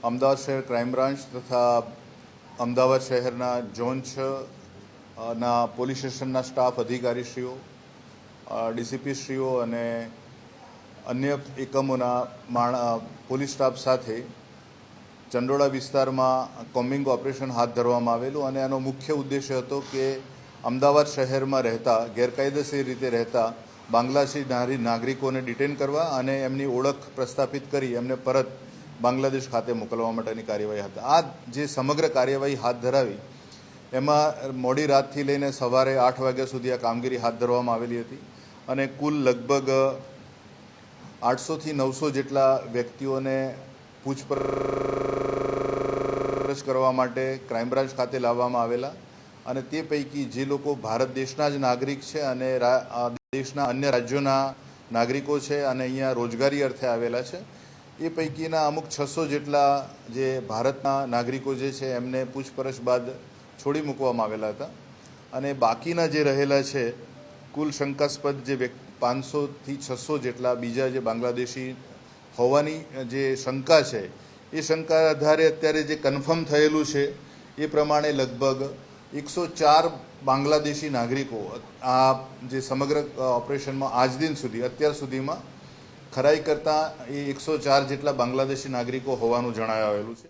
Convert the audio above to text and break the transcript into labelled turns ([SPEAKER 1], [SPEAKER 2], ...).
[SPEAKER 1] અમદાવાદ શહેર crime branch તથા અમદાવાદ શહેરના ઝોન છ ના પોલીસ સ્ટેશનના સ્ટાફ અધિકારીશ્રીઓ ડીસીપીશ્રીઓ અને અન્ય એકમોના પોલીસ સ્ટાફ સાથે ચંડોળા વિસ્તારમાં કોમ્બિંગ ઓપરેશન હાથ ધરવામાં આવેલું અને આનો મુખ્ય ઉદ્દેશ્ય હતો કે અમદાવાદ શહેરમાં રહેતા, ગેરકાયદેસર રીતે રહેતા બાંગ્લાદેશી નાગરિકોને ડિટેન કરવા અને એમની ઓળખ પ્રસ્થાપિત કરી, એમને પરત બાંગ્લાદેશ ખાતે મોકલવા માટેની કાર્યવાહી હતી આ જે સમગ્ર કાર્યવાહી હાથ ધરાવી, એમાં મોડી રાતથી લઈને સવારે આઠ વાગ્યા સુધી આ કામગીરી હાથ ધરવામાં આવેલી હતી અને કુલ લગભગ આઠસોથી નવસો જેટલા વ્યક્તિઓને પૂછપરછ કરવા માટે ક્રાઇમ બ્રાન્ચ ખાતે લાવવામાં આવેલા અને તે પૈકી જે લોકો ભારત દેશના જ નાગરિક છે અને દેશના અન્ય રાજ્યોના નાગરિકો છે અને અહીંયા રોજગારી અર્થે આવેલા છે એ પૈકીના અમુક છસો જેટલા જે ભારતના નાગરિકો જે છે, એમને પૂછપરછ બાદ છોડી મૂકવામાં આવેલા હતા. અને બાકીના જે રહેલા છે, કુલ શંકાસ્પદ જે વ્યક્તિ પાંચસોથી છસો જેટલા બીજા જે બાંગ્લાદેશી હોવાની જે શંકા છે, એ શંકા આધારે અત્યારે જે કન્ફર્મ થયેલું છે, એ પ્રમાણે લગભગ એકસો ચાર બાંગ્લાદેશી નાગરિકો આ જે સમગ્ર ઓપરેશનમાં આજ દિન સુધી, અત્યાર સુધીમાં ખરાઈ કરતાં એ એકસો ચાર જેટલા બાંગ્લાદેશી નાગરિકો હોવાનું જણાવાયેલું છે.